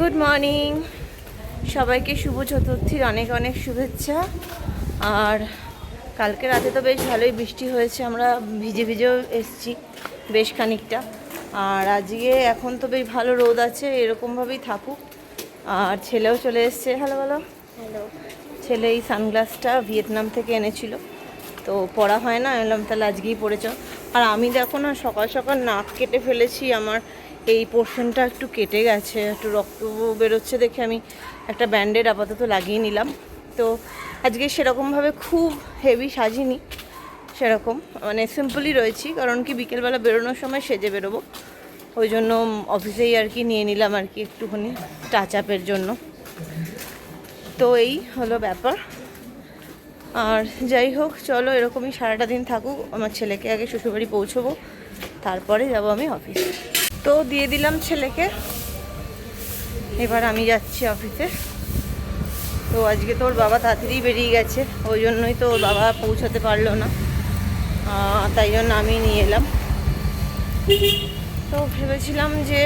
Good morning সবাইকে শুভ চতুর্থীর অনেক অনেক শুভেচ্ছা। আর কালকে রাতে তো বেশ ভালোই বৃষ্টি হয়েছে আমরা ভিজে ভিজেও এসছি বেশ খানিকটা। আর আজকে এখন তো বেশ ভালো রোদ আছে এরকমভাবেই থাকুক। আর ছেলেও চলে এসছে হ্যালো বলো। হ্যালো। ছেলে এই সানগ্লাসটা ভিয়েতনাম থেকে এনেছিল। তো পড়া হয় না এলাম তাহলে আজকেই পড়েছ আর আমি দেখো না সকাল সকাল নাক কেটে ফেলেছি আমার এই পোর্শনটা একটু কেটে গেছে, একটু রক্ত বেরোচ্ছে দেখে আমি একটা ব্যান্ডেড আপাতত লাগিয়ে নিলাম। তো আজকে সেরকমভাবে খুব হেভি সাজিনি, সেরকম। মানে সিম্পলই রয়েছি, কারণ কি বিকেলবেলা বেরোনোর সময় সেজে বেরোবো। ওই জন্য অফিসেই আর কি নিয়ে নিলাম আর কি একটুখানি টাচ আপের জন্য। তো এই হলো ব্যাপার। আর যাই হোক, চলো এরকমই সারাটা দিন থাকুক, আমার ছেলেকে আগে শ্বশুরবাড়ি পৌঁছবো, তারপরে যাব আমি অফিস তো দিয়ে দিলাম ছেলেকে। এবার আমি যাচ্ছি অফিসে। তো আজকে তো ওর বাবা তাড়াতাড়ি বেরিয়ে গেছে, ওই জন্যই তো ওর বাবা পৌঁছাতে পারল না। তাই জন্য আমি নিয়ে এলাম। তো ভেবেছিলাম যে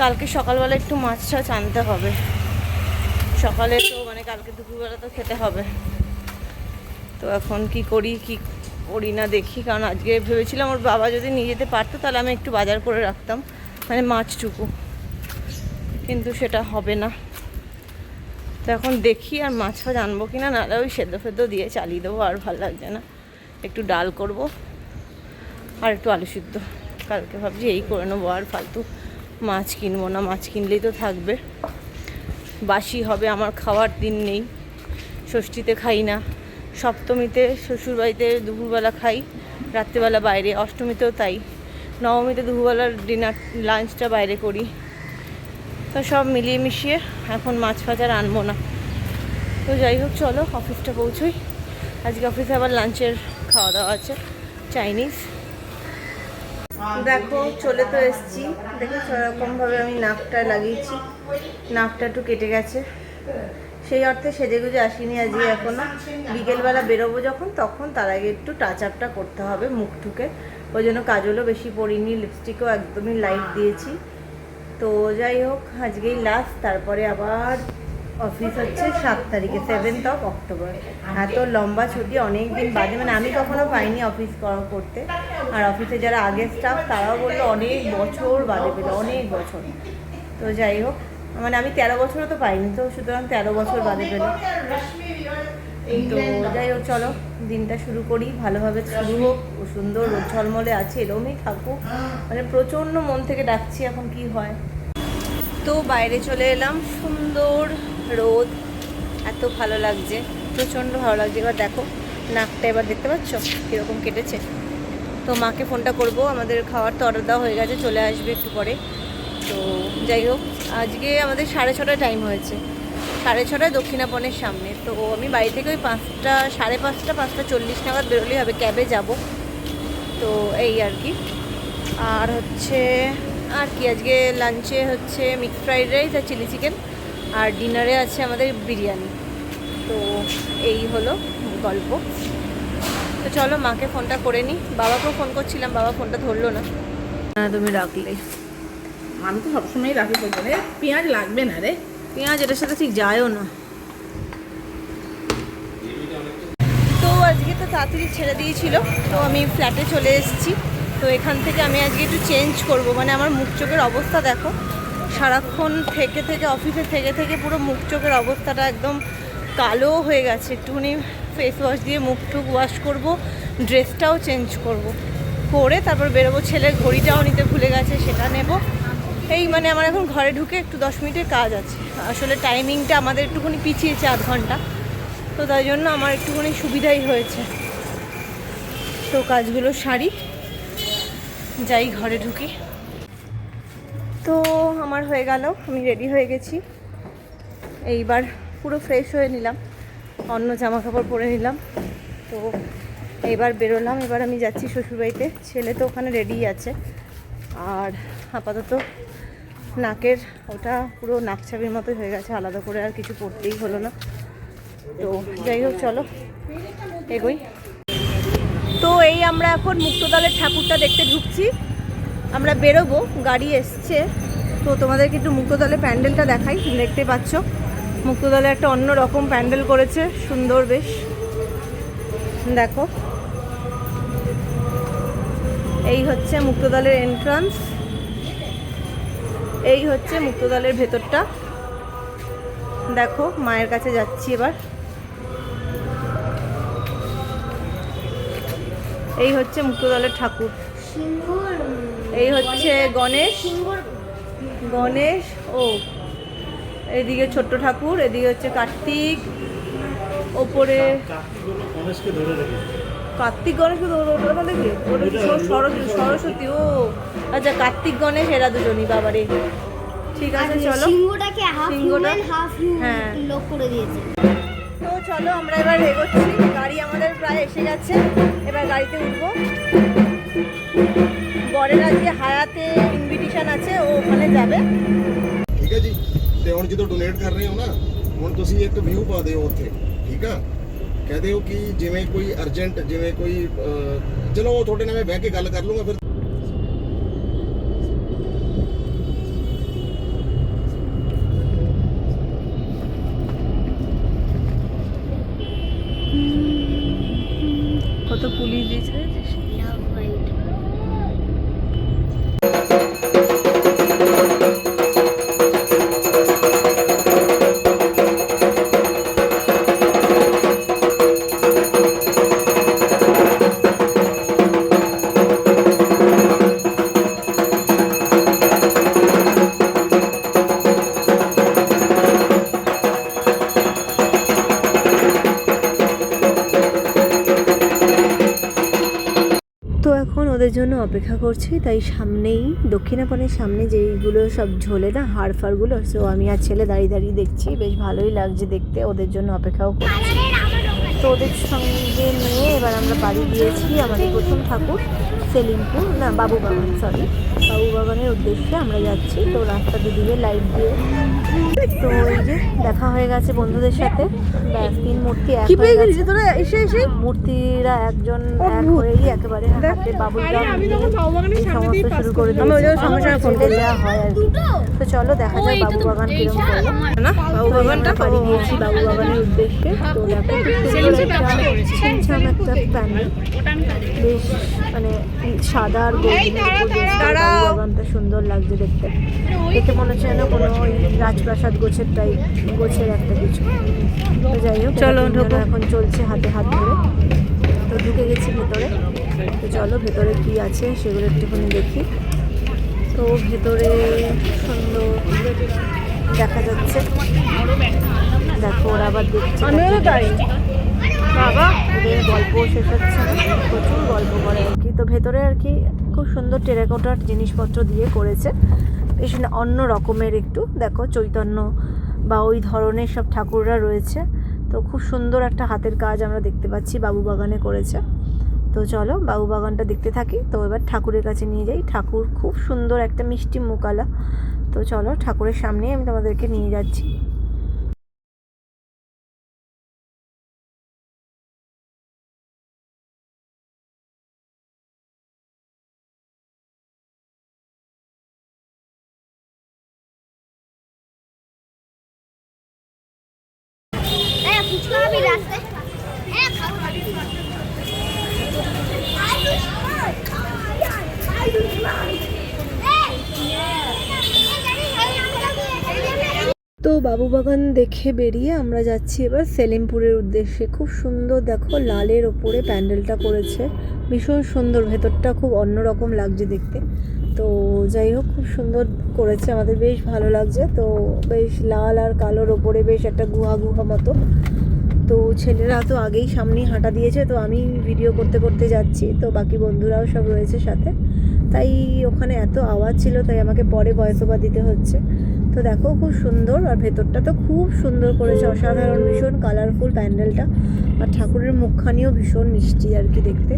কালকে সকালবেলা একটু মাছ টাছ আনতে হবে। সকালে তো মানে কালকে দুপুরবেলা তো খেতে হবে। তো এখন কি করি, কি করি না দেখি, কারণ আজকে ভেবেছিলাম ওর বাবা যদি নিয়ে যেতে পারতো, তাহলে আমি একটু বাজার করে রাখতাম মানে মাছটুকু। কিন্তু সেটা হবে না। তো এখন দেখি আর মাছ ফাছ আনব কি না নাহলে ওই সেদ্ধ ফেদ্ধ দিয়ে চালিয়ে দেবো, আর ভালো লাগছে না। একটু ডাল করব, আর একটু আলু সিদ্ধ। কালকে ভাবছি এই করে নেব, আর ফালতু মাছ কিনবো না, মাছ কিনলেই তো থাকবে। বাসি হবে, আমার খাওয়ার দিন নেই, ষষ্ঠীতে খাই না। সপ্তমীতে শ্বশুরবাড়িতে দুপুরবেলা খাই, রাত্রেবেলা বাইরে, অষ্টমীতেও তাই। নবমীতে দুপুরবেলার ডিনার, লাঞ্চটা বাইরে করি। তো সব মিলিয়ে মিশিয়ে এখন মাছ ফাছ আর আনব না তো যাই হোক, চলো অফিসটা পৌঁছোই। আজকে অফিসে আবার লাঞ্চের খাওয়া দাওয়া আছে, চাইনিজ। দেখো, চলে তো এসছি। দেখো সেরকমভাবে আমি নাকটা লাগিয়েছি। নাকটা একটু কেটে গেছে। সেই অর্থে সেজে গুজে আসিনি আজকে এখনও। বিকেলবেলা বেরোবো যখন, তখন তার আগে একটু টাচ আপটা করতে হবে মুখ টুকে ওই জন্য কাজলও বেশি পরিনি লিপস্টিকও একদমই লাইট দিয়েছি। তো যাই হোক, আজকেই লাস্ট তারপরে আবার অফিস হচ্ছে সাত তারিখে সেভেন্থ অফ অক্টোবর এত লম্বা ছুটি অনেক দিন বাদে মানে আমি কখনো পাইনি অফিস করতে। আর অফিসে যারা আগের স্টাফ তারাও বলল অনেক বছর বাদে পেল, অনেক বছর। তো যাই হোক মানে আমি তেরো বছরও তো পাইনি তো সুতরাং তেরো বছর বাদে পেল তো যাই হোক চলো দিনটা শুরু করি ভালোভাবে শুরু হোক ও সুন্দর রোদ ঝলমলে আছে এরকমই থাকুক। মানে প্রচণ্ড মন থেকে ডাকছি এখন কি হয়। তো বাইরে চলে এলাম সুন্দর রোদ এত ভালো লাগছে প্রচণ্ড ভালো লাগছে। এবার দেখো নাকটা এবার দেখতে পাচ্ছ কীরকম কেটেছে। তো মাকে ফোনটা করব আমাদের খাওয়ার তো অর্ডার দেওয়া হয়ে গেছে চলে আসবে একটু পরে। তো যাই হোক আজকে আমাদের সাড়ে ছটায় টাইম হয়েছে। সাড়ে ছটায় দক্ষিণাপনের সামনে। তো আমি বাড়ি থেকে ওই পাঁচটা, সাড়ে পাঁচটা পাঁচটা চল্লিশ নাগাদ বেরোলেই হবে ক্যাবে যাব। তো এই আর কি। আর হচ্ছে, আর কি, আজকে লাঞ্চে হচ্ছে মিক্স ফ্রাইড রাইস আর চিলি চিকেন আর ডিনারে আছে আমাদের বিরিয়ানি। তো এই হলো গল্প। তো চলো, মাকে ফোনটা করে নিই বাবাকেও ফোন করছিলাম, বাবা ফোনটা ধরলো না। হ্যাঁ তুমি রাখলে। আমি তো সবসময় রাখি রে পেঁয়াজ লাগবে না রে। পেঁয়াজ এটার সাথে ঠিক যায়ও না। তো আজকে তো তাড়াতাড়ি ছেড়ে দিয়েছিল, তো আমি ফ্ল্যাটে চলে এসেছি। তো এখান থেকে আমি আজকে একটু চেঞ্জ করব। মানে আমার মুখ চোখের অবস্থা দেখো, সারাক্ষণ থেকে থেকে অফিসে থেকে থেকে পুরো মুখ চোখের অবস্থাটা একদম কালো হয়ে গেছে। একটুখানি ফেস ওয়াশ দিয়ে মুখ টুক ওয়াশ করব ড্রেসটাও চেঞ্জ করব। করে তারপর বেরোবো, ছেলের ঘড়িটাও নিতে ভুলে গেছে, সেটা নেব। এই মানে আমার এখন ঘরে ঢুকে একটু দশ মিনিটের কাজ আছে। আসলে টাইমিংটা আমাদের একটুখানি পিছিয়েছে আধ ঘণ্টা। তো তাই জন্য আমার একটুখানি সুবিধাই হয়েছে। তো কাজগুলো সারি। যাই ঘরে ঢুকি। তো আমার হয়ে গেল, আমি রেডি হয়ে গেছি। এইবার পুরো ফ্রেশ হয়ে নিলাম। অন্য জামা কাপড় পরে নিলাম। তো এবার বেরোলাম, এবার আমি যাচ্ছি শ্বশুরবাড়িতে। ছেলে তো ওখানে রেডি আছে। আর আপাতত নাকের ওটা পুরো নাকছাবির মতো হয়ে গেছে, আলাদা করে আর কিছু পড়তেই হলো না। তো যাই হোক, চলো, এগোই। তো এই আমরা এখন মুক্তদলের ঠাকুরটা দেখতে ঢুকছি। আমরা বেরোবো, গাড়ি এসছে। তো তোমাদেরকে একটু মুক্তদলের প্যান্ডেলটা দেখাই, দেখতে পাচ্ছ। মুক্তদলে একটা অন্য রকম প্যান্ডেল করেছে, সুন্দর বেশ। দেখো। এই হচ্ছে মুক্তদলের এন্ট্রান্স এই হচ্ছে মুক্তদলের ভেতরটা। দেখো মায়ের কাছে যাচ্ছি এবার। এই হচ্ছে মুক্তদলের ঠাকুর। এই হচ্ছে গণেশ। গণেশ ও। এদিকে ছোট্ট ঠাকুর এদিকে হচ্ছে কার্তিক। ওপরে গণেশকে ধরে রেখেছে। কার্তিক গণেশ তো ওটা ওটা দেখি ওটা কি সর- সরস্বতী সরস্বতী ও আচ্ছা কার্তিক গণেশ এরা দুজনই বাবারে ঠিক আছে চলো সিংহটাকে হাফ সিংহটা? হিউম্যান হাফ হ্যাঁ। লোক করে দিয়েছে তো চলো আমরা এবার এগোচ্ছি গাড়ি আমাদের প্রায় এসে গেছে এবার গাড়িতে উঠবো বরের আজকে হায়াতে ইনভিটেশন আছে ও ওখানে যাবে ਠੀਕ ਹੈ ਜੀ ਤੇ ਹੁਣ ਜਦੋਂ ਡੋਨੇਟ ਕਰ ਰਹੇ ਹੋ ਨਾ ਹੁਣ ਤੁਸੀਂ ਇੱਕ ਵਿਊ ਪਾ ਦਿਓ ਉੱਥੇ ਠੀਕ ਆ ਕਹਿ ਦਿਓ ਕਿ ਜਿਵੇਂ ਕੋਈ ਅਰਜੈਂਟ ਜਿਵੇਂ ਕੋਈ ਅਹ, ਚਲੋ ਉਹ ਤੁਹਾਡੇ ਨਾਲ ਮੈਂ ਬਹਿ ਕੇ ਗੱਲ ਕਰ ਲੂੰਗਾ ਫਿਰ কত পুলিশ দিয়েছে এখন ওদের জন্য অপেক্ষা করছি, তাই সামনেই, দক্ষিণাপনের সামনে যেইগুলো সব ঝোলে না হাড় ফাড়গুলো সো আমি আর ছেলে দাঁড়িয়ে দাঁড়িয়ে দেখছি, বেশ ভালোই লাগছে দেখতে, ওদের জন্য অপেক্ষাও করছি। তো ওদের সঙ্গে নিয়ে এবার আমরা বাড়ি দিয়েছি আমাদের প্রথম ঠাকুর। সেলিমপুর না বাবু বাগান সরি বাবু বাগানের উদ্দেশ্যে আমরা যাচ্ছি। তো রাস্তা দুদিকে লাইট দিয়ে। তো এই যে দেখা হয়ে গেছে বন্ধুদের সাথে। ব্যাস তিন মূর্তি এক কি হয়ে পেয়ে গেলি গেছে। তোরা? এসে এসে। মূর্তিরা একজন এক হয়েই একেবারে হাতে গান সামনে সমস্ত শুরু করে ওই সঙ্গে সঙ্গে ফোন করি। যা হয় আর কি। তো চলো দেখা যায় বাবু বাগান কীরকম করে না বাবু বাগানটা পাড়ি দিয়েছি। বাবু বাগানের উদ্দেশ্যে। তো দেখো একটা প্যান্ডেল বেশ মানে সাদা আর বাগানটা সুন্দর লাগছে দেখতে। দেখে মনে হচ্ছে যেন কোনো ওই রাজপ্রাসাদ গোছের টাইপ গোছের একটা কিছু। তো যাই হোক চলো ঢোকো। এখন চলছে হাতে হাত ধরে। তো ঢুকে গেছি ভেতরে। তো চলো ভেতরে কি আছে সেগুলো একটুখানি দেখি। তো ভেতরে সুন্দর দেখা যাচ্ছে। দেখো ওরা আবার দেখছে। বাবা, ওদের গল্প শেষ হচ্ছে প্রচুর গল্প করে আর কি। তো ভেতরে আর কি খুব সুন্দর টেরাকোটার জিনিসপত্র দিয়ে করেছে। বেশ অন্য রকমের একটু। দেখো চৈতন্য বা ওই ধরনের সব ঠাকুররা রয়েছে। তো খুব সুন্দর একটা হাতের কাজ আমরা দেখতে পাচ্ছি, বাবু বাগানে করেছে। তো চলো বাবু বাগানটা দেখতে থাকি। তো এবার ঠাকুরের কাছে নিয়ে যাই। ঠাকুর খুব সুন্দর একটা মিষ্টি মুকালা। তো চলো ঠাকুরের সামনেই আমি তোমাদেরকে নিয়ে যাচ্ছি। তো বাবু বাগান দেখে বেরিয়ে আমরা যাচ্ছি এবার সেলিমপুরের উদ্দেশ্যে। খুব সুন্দর, দেখো, লালের ওপরে প্যান্ডেলটা করেছে। ভীষণ সুন্দর, ভেতরটা খুব অন্যরকম লাগছে দেখতে। তো যাই হোক, খুব সুন্দর করেছে, আমাদের বেশ ভালো লাগছে। তো বেশ লাল আর কালোর ওপরে বেশ একটা গুহা গুহা মতো। তো ছেলেরা তো আগেই সামনেই হাঁটা দিয়েছে, তো আমি ভিডিও করতে করতে যাচ্ছি। তো বাকি বন্ধুরাও সব রয়েছে সাথে। তাই ওখানে এত আওয়াজ ছিল, তাই আমাকে পরে ভয়েস ওভার দিতে হচ্ছে। তো দেখো খুব সুন্দর, আর ভেতরটা তো খুব সুন্দর করেছে, অসাধারণ, ভীষণ কালারফুল প্যান্ডেলটা আর ঠাকুরের মুখখানিও ভীষণ মিষ্টি আর কি দেখতে।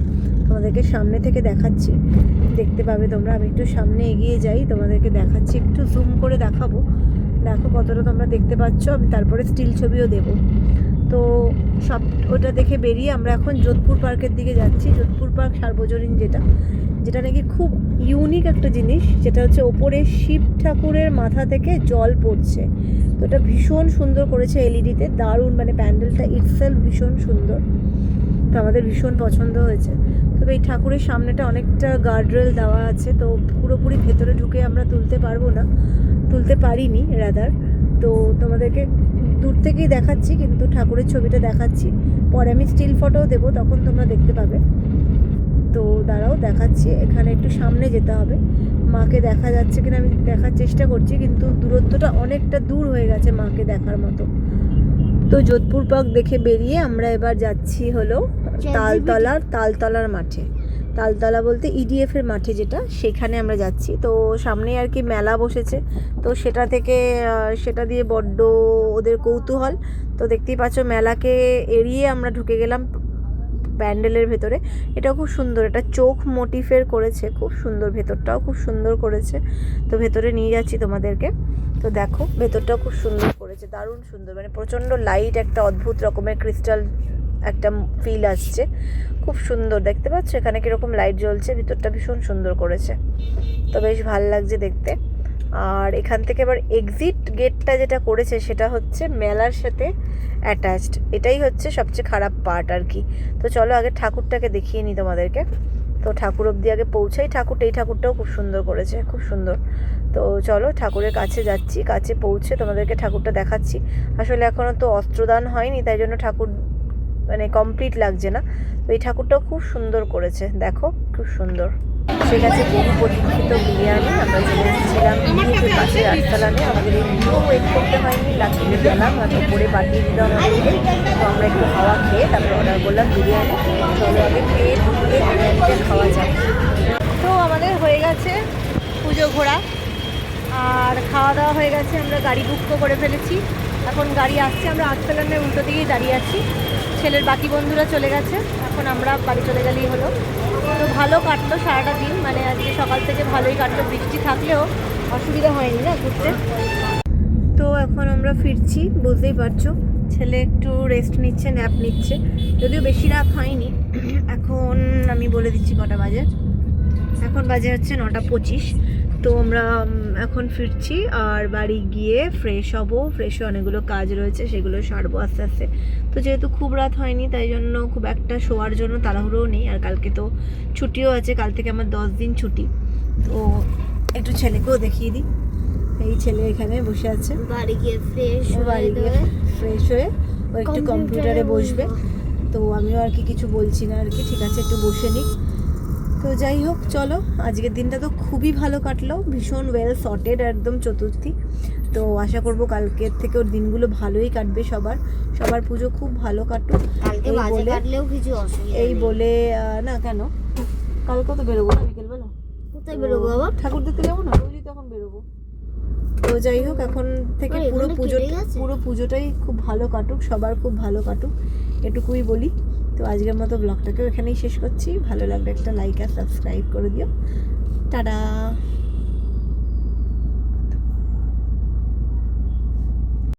তোমাদেরকে সামনে থেকে দেখাচ্ছি। দেখতে পাবে তোমরা, আমি একটু সামনে এগিয়ে যাই, তোমাদেরকে দেখাচ্ছি, একটু জুম করে দেখাবো। দেখো কতটা তোমরা দেখতে পাচ্ছ, আমি তারপরে স্টিল ছবিও দেবো। তো সব ওটা দেখে বেরিয়ে আমরা এখন যোধপুর পার্কের দিকে যাচ্ছি। যোধপুর পার্ক সার্বজনীন যেটা যেটা নাকি খুব ইউনিক একটা জিনিস, যেটা হচ্ছে ওপরে শিব ঠাকুরের মাথা থেকে জল পড়ছে। তো এটা ভীষণ সুন্দর করেছে এলইডিতে দারুণ মানে প্যান্ডেলটা ইটসেলফ ভীষণ সুন্দর। তো আমাদের ভীষণ পছন্দ হয়েছে। তবে এই ঠাকুরের সামনেটা অনেকটা গার্ডরেল দেওয়া আছে, তো পুরোপুরি ভেতরে ঢুকে আমরা তুলতে পারব না, তুলতে পারিনি রাদার তো তোমাদেরকে দূর থেকেই দেখাচ্ছি কিন্তু ঠাকুরের ছবিটা দেখাচ্ছি। পরে আমি স্টিল ফটোও দেবো তখন তোমরা দেখতে পাবে। তো দাঁড়াও দেখাচ্ছি। এখানে একটু সামনে যেতে হবে। মাকে দেখা যাচ্ছে কিনা আমি দেখার চেষ্টা করছি কিন্তু দূরত্বটা অনেকটা দূর হয়ে গেছে মাকে দেখার মতো। তো যোধপুর পার্ক দেখে বেরিয়ে আমরা এবার যাচ্ছি হলো তালতলার তালতলার মাঠে। তালতলা বলতে ইডিএফ এর মাঠে যেটা, সেখানে আমরা যাচ্ছি। তো সামনে আর কি মেলা বসেছে। তো সেটা থেকে সেটা দিয়ে বড্ড ওদের কৌতূহল। তো দেখতেই পাচ্ছ মেলাকে এড়িয়ে আমরা ঢুকে গেলাম প্যান্ডেলের ভেতরে। এটাও খুব সুন্দর, এটা চোখ মোটিফের করেছে। খুব সুন্দর, ভেতরটাও খুব সুন্দর করেছে। তো ভেতরে নিয়ে যাচ্ছি তোমাদেরকে। তো দেখো, ভেতরটাও খুব সুন্দর করেছে, দারুণ সুন্দর। মানে প্রচণ্ড লাইট একটা অদ্ভুত রকমের ক্রিস্টাল একটা ফিল আসছে। খুব সুন্দর, দেখতে পাচ্ছ? এখানে কীরকম লাইট জ্বলছে, ভিতরটা ভীষণ সুন্দর করেছে। তো বেশ ভালো লাগছে দেখতে। আর এখান থেকে এবার এক্সিট গেটটা যেটা করেছে, সেটা হচ্ছে মেলার সাথে অ্যাটাচড এটাই হচ্ছে সবচেয়ে খারাপ পার্ট আর কি। তো চলো আগে ঠাকুরটাকে দেখিয়ে নিই তোমাদেরকে। তো ঠাকুর অবধি আগে পৌঁছাই। ঠাকুরটা এই ঠাকুরটাও খুব সুন্দর করেছে, খুব সুন্দর। তো চলো ঠাকুরের কাছে যাচ্ছি। কাছে পৌঁছে তোমাদেরকে ঠাকুরটা দেখাচ্ছি। আসলে এখনও তো অস্ত্রদান হয়নি, তাই জন্য ঠাকুর মানে কমপ্লিট লাগছে না। তো এই ঠাকুরটাও খুব সুন্দর করেছে। দেখো, খুব সুন্দর। সে গেছে বহু প্রতীক্ষিত বিরিয়ানি আমরা চলে এসেছিলাম। ইউটিউবের পাশে আটতলানে আমাদের একটু ওয়েট করতে হয়নি। লাকিলে গেলাম আর উপরে পাঠিয়ে দিল আমাদেরকে তো আমরা একটু হাওয়া খেয়ে তারপর অর্ডার করলাম বিরিয়ানি। চলো আগে খেয়ে ঢুকে বিরিয়ানিটা খাওয়া যায় তো আমাদের হয়ে গেছে পুজো ঘোরা। আর খাওয়া দাওয়া হয়ে গেছে, আমরা গাড়ি বুক করে ফেলেছি। এখন গাড়ি আসছে, আমরা আটতলানের উল্টো দিকেই দাঁড়িয়ে আছি। ছেলের বাকি বন্ধুরা চলে গেছে। এখন আমরা বাড়ি চলে গেলেই হলো। তো ভালো কাটলো সারাটা দিন। মানে আজকে সকাল থেকে ভালোই কাটলো। বৃষ্টি থাকলেও অসুবিধা হয়নি না ঘুরতে। তো এখন আমরা ফিরছি, বুঝতেই পারছ। ছেলে একটু রেস্ট নিচ্ছে ন্যাপ নিচ্ছে। যদিও বেশি রাত হয়নি। এখন আমি বলে দিচ্ছি কটা বাজে। এখন বাজে হচ্ছে নটা পঁচিশ। তো আমরা এখন ফিরছি আর বাড়ি গিয়ে ফ্রেশ হব। ফ্রেশ হয়ে অনেকগুলো কাজ রয়েছে সেগুলো সারবো আস্তে আস্তে। তো যেহেতু খুব রাত হয়নি তাই জন্য খুব একটা শোয়ার জন্য তাড়াহুড়োও নেই। আর কালকে তো ছুটিও আছে কাল থেকে আমার দশ দিন ছুটি। তো একটু ছেলেকেও দেখিয়ে দিই। এই ছেলে এখানে বসে আছে। বাড়ি গিয়ে ফ্রেশ বাড়ি গিয়ে ফ্রেশ হয়ে ও একটু কম্পিউটারে বসবে। তো আমিও আর কি কিছু বলছি না আর কি। ঠিক আছে একটু বসে নিক তো যাই হোক চলো। আজকের দিনটা তো খুবই ভালো কাটলো ভীষণ ওয়েল সর্টেড একদম চতুর্থী। তো আশা করব কালকের থেকে ওর দিনগুলো ভালোই কাটবে সবার। সবার পুজো খুব ভালো কাটুক। এই বলে- কিছু এই বলে না কেন? কালকে তো বেরোবো না বিকেলবেলা? কোথায় বেরোবো বাবা? ঠাকুর দেখতে যাব না? রোজই তখন বেরোবো। তো যাই হোক এখন থেকে পুরো পুজো পুরো পুজোটাই খুব ভালো কাটুক সবার খুব ভালো কাটুক। এটুকুই বলি। তো আজকের মতো ব্লগটাকেও এখানেই শেষ করছি। ভালো লাগলে একটা লাইক আর সাবস্ক্রাইব করে দিও। টাটা!